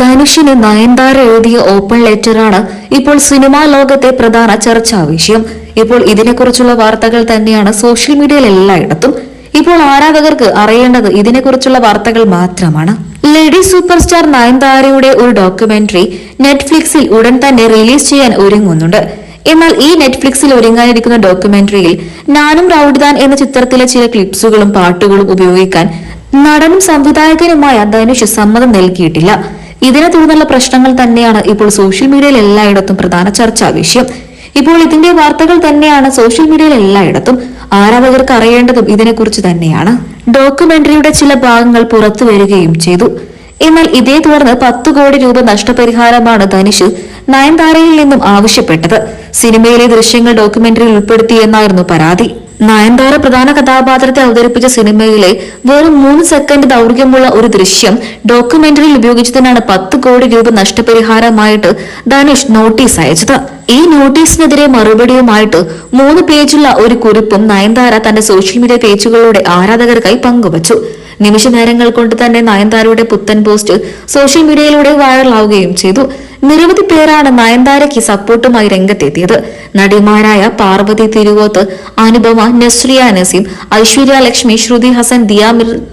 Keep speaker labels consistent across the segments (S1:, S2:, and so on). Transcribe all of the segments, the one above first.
S1: ധനുഷിന് നയൻതാര എഴുതിയ ഓപ്പൺ ലെറ്ററാണ് ഇപ്പോൾ സിനിമാ ലോകത്തെ പ്രധാന ചർച്ചാ വിഷയം. ഇപ്പോൾ ഇതിനെക്കുറിച്ചുള്ള വാർത്തകൾ തന്നെയാണ് സോഷ്യൽ മീഡിയയിൽ എല്ലായിടത്തും. ഇപ്പോൾ ആരാധകർക്ക് അറിയേണ്ടത് ഇതിനെക്കുറിച്ചുള്ള വാർത്തകൾ മാത്രമാണ്. ലേഡി സൂപ്പർ സ്റ്റാർ നയൻതാരയുടെ ഒരു ഡോക്യുമെന്ററി നെറ്റ്ഫ്ലിക്സിൽ ഉടൻ തന്നെ റിലീസ് ചെയ്യാൻ ഒരുങ്ങുന്നുണ്ട്. എന്നാൽ ഈ നെറ്റ്ഫ്ലിക്സിൽ ഒരുങ്ങാനിരിക്കുന്ന ഡോക്യുമെന്ററിയിൽ നാനും റൌഡ്ദാൻ എന്ന ചിത്രത്തിലെ ചില ക്ലിപ്സുകളും പാട്ടുകളും ഉപയോഗിക്കാൻ നടനും സംവിധായകനുമായ ധനുഷ് സമ്മതം നൽകിയിട്ടില്ല. ഇതിനെ തുടർന്നുള്ള പ്രശ്നങ്ങൾ തന്നെയാണ് ഇപ്പോൾ സോഷ്യൽ മീഡിയയിൽ എല്ലായിടത്തും പ്രധാന ചർച്ചാ വിഷയം. ഇപ്പോൾ ഇതിന്റെ വാർത്തകൾ തന്നെയാണ് സോഷ്യൽ മീഡിയയിൽ എല്ലായിടത്തും. ആരാധകർക്ക് അറിയേണ്ടതും ഇതിനെക്കുറിച്ച് തന്നെയാണ്. ഡോക്യുമെന്ററിയുടെ ചില ഭാഗങ്ങൾ പുറത്തു വരികയും ചെയ്തു. എന്നാൽ ഇതേ തുടർന്ന് പത്തു കോടി രൂപ നഷ്ടപരിഹാരമാണ് ധനുഷ് നയൻതാരയിൽ നിന്നും ആവശ്യപ്പെട്ടത്. സിനിമയിലെ ദൃശ്യങ്ങൾ ഡോക്യുമെന്ററിയിൽ ഉൾപ്പെടുത്തിയെന്നായിരുന്നു പരാതി. നയൻതാര പ്രധാന കഥാപാത്രത്തെ അവതരിപ്പിച്ച സിനിമയിലെ വെറും മൂന്ന് സെക്കൻഡ് ദൈർഘ്യമുള്ള ഒരു ദൃശ്യം ഡോക്യുമെന്ററിയിൽ ഉപയോഗിച്ചതിനാണ് പത്ത് കോടി രൂപ നഷ്ടപരിഹാരമായിട്ട് ധനുഷ് നോട്ടീസ് അയച്ചത്. ഈ നോട്ടീസിനെതിരെ മറുപടിയുമായിട്ട് മൂന്ന് പേജുള്ള ഒരു കുറിപ്പും നയൻതാര തന്റെ സോഷ്യൽ മീഡിയ പേജുകളിലൂടെ ആരാധകർക്കായി പങ്കുവച്ചു. നിമിഷ നേരങ്ങൾ കൊണ്ട് തന്നെ നയൻതാരയുടെ പുത്തൻ പോസ്റ്റ് സോഷ്യൽ മീഡിയയിലൂടെ വൈറലാവുകയും ചെയ്തു. നിരവധി പേരാണ് നയൻതാരയ്ക്ക് സപ്പോർട്ടുമായി രംഗത്തെത്തിയത്. നടിമാരായ പാർവതി തിരുവോത്ത് അനുപമ നസ്രിയ നസീം ഐശ്വര്യ ലക്ഷ്മി ശ്രുതി ഹസൻ ദിയ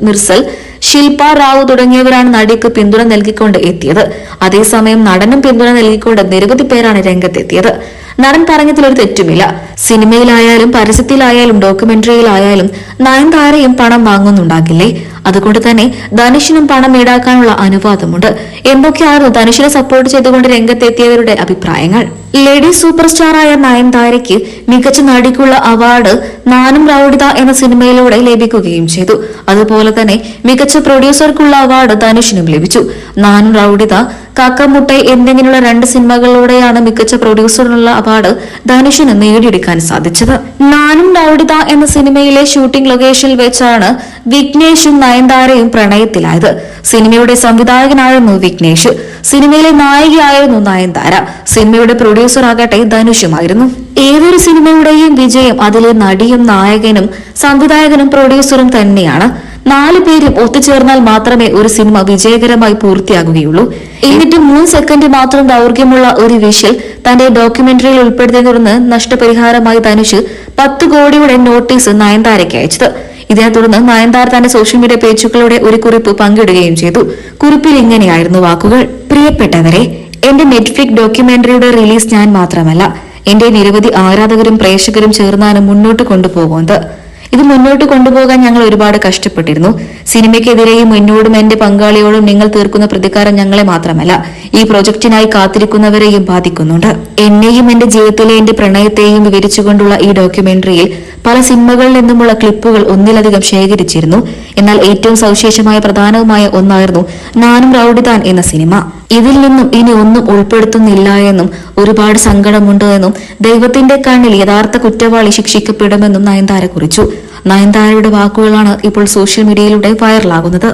S1: മിർസൽ ശിൽപ റാവു തുടങ്ങിയവരാണ് നടിക്ക് പിന്തുണ നൽകിക്കൊണ്ട് എത്തിയത്. അതേസമയം നടനും പിന്തുണ നൽകിക്കൊണ്ട് നിരവധി പേരാണ് രംഗത്തെത്തിയത്. നടൻ പറഞ്ഞതിലൊരു തെറ്റുമില്ല. സിനിമയിലായാലും പരസ്യത്തിലായാലും ഡോക്യുമെന്ററിയിലായാലും നയൻതാരയും പണം വാങ്ങുന്നുണ്ടാകില്ലേ? അതുകൊണ്ട് തന്നെ ധനുഷിനും പണം ഈടാക്കാനുള്ള അനുവാദമുണ്ട്. എന്തൊക്കെയായിരുന്നു ധനുഷിനെ സപ്പോർട്ട് ചെയ്തുകൊണ്ട് രംഗത്തെത്തിയവരുടെ അഭിപ്രായങ്ങൾ? ലേഡി സൂപ്പർ സ്റ്റാറായ നയൻതാരയ്ക്ക് മികച്ച നടിക്കുള്ള അവാർഡ് നാനും റൌഡിത എന്ന സിനിമയിലൂടെ ലഭിക്കുകയും ചെയ്തു. അതുപോലെ തന്നെ മികച്ച പ്രൊഡ്യൂസർക്കുള്ള അവാർഡ് ധനുഷിനും ലഭിച്ചു. നാനും റൌഡിത കാക്കമുട്ട എന്നിങ്ങനെയുള്ള രണ്ട് സിനിമകളിലൂടെയാണ് മികച്ച പ്രൊഡ്യൂസറിനുള്ള അവാർഡ് ധനുഷിന് നേടിയെടുക്കാൻ സാധിച്ചത്. നാനും റൌഡിത എന്ന സിനിമയിലെ ഷൂട്ടിംഗ് ലൊക്കേഷനിൽ വെച്ചാണ് വിഘ്നേഷും നയൻതാരയും പ്രണയത്തിലായത്. സിനിമയുടെ സംവിധായകനായിരുന്നു വിഘ്നേഷ്. സിനിമയിലെ നായികയായിരുന്നു നയൻതാര സിനിമയുടെ ആകട്ടെ ധനുഷുമായിരുന്നു. ഏതൊരു സിനിമയുടെയും വിജയം അതിലെ നടിയും നായകനും സംവിധായകനും പ്രൊഡ്യൂസറും തന്നെയാണ്. നാല് പേരും ഒത്തുചേർന്നാൽ മാത്രമേ ഒരു സിനിമ വിജയകരമായി പൂർത്തിയാകുകയുള്ളൂ. എന്നിട്ട് മൂന്ന് സെക്കൻഡ് മാത്രം ദൗർഘ്യമുള്ള ഒരു വിഷ്വൽ തന്റെ ഡോക്യുമെന്ററിയിൽ ഉൾപ്പെടുത്തിയതിനെ തുടർന്ന് നഷ്ടപരിഹാരമായി ധനുഷ് പത്ത് കോടിയുടെ നോട്ടീസ് നയൻതാരയ്ക്ക് അയച്ചത്. ഇതിനെ തുടർന്ന് നയൻതാര തന്റെ സോഷ്യൽ മീഡിയ പേജുകളുടെ ഒരു കുറിപ്പ് പങ്കിടുകയും ചെയ്തു. കുറിപ്പിൽ ഇങ്ങനെയായിരുന്നു വാക്കുകൾ. പ്രിയപ്പെട്ടവരെ എന്റെ നെറ്റ്ഫ്ലിക് ഡോക്യുമെന്ററിയുടെ റിലീസ് ഞാൻ മാത്രമല്ല എന്റെ നിരവധി ആരാധകരും പ്രേക്ഷകരും ചേർന്നാണ് മുന്നോട്ട് കൊണ്ടുപോകുന്നത്. ഇത് മുന്നോട്ട് കൊണ്ടുപോകാൻ ഞങ്ങൾ ഒരുപാട് കഷ്ടപ്പെട്ടിരുന്നു. സിനിമയ്ക്കെതിരെയും എന്നോടും എന്റെ പങ്കാളിയോടും നിങ്ങൾ തീർക്കുന്ന പ്രതികാരം ഞങ്ങളെ മാത്രമല്ല ഈ പ്രൊജക്ടിനായി കാത്തിരിക്കുന്നവരെയും ബാധിക്കുന്നുണ്ട്. എന്നെയും എന്റെ ജീവിതത്തിലെ എന്റെ പ്രണയത്തെയും വിവരിച്ചുകൊണ്ടുള്ള ഈ ഡോക്യുമെന്ററിയിൽ പല സിനിമകളിൽ നിന്നുമുള്ള ക്ലിപ്പുകൾ ഒന്നിലധികം ശേഖരിച്ചിരുന്നു. എന്നാൽ ഏറ്റവും സവിശേഷമായ പ്രധാനവുമായ ഒന്നായിരുന്നു നാനും റൌഡിതാൻ എന്ന സിനിമ. ഇതിൽ നിന്നും ഇനി ഒന്നും ഉൾപ്പെടുത്തുന്നില്ല എന്നും ഒരുപാട് സങ്കടമുണ്ട് എന്നും ദൈവത്തിന്റെ കണ്ണിൽ യഥാർത്ഥ കുറ്റവാളി ശിക്ഷിക്കപ്പെടുമെന്നും നയൻതാര കുറിച്ചു. നയൻതാരയുടെ വാക്കുകളാണ് ഇപ്പോൾ സോഷ്യൽ മീഡിയയിലൂടെ വൈറലാകുന്നത്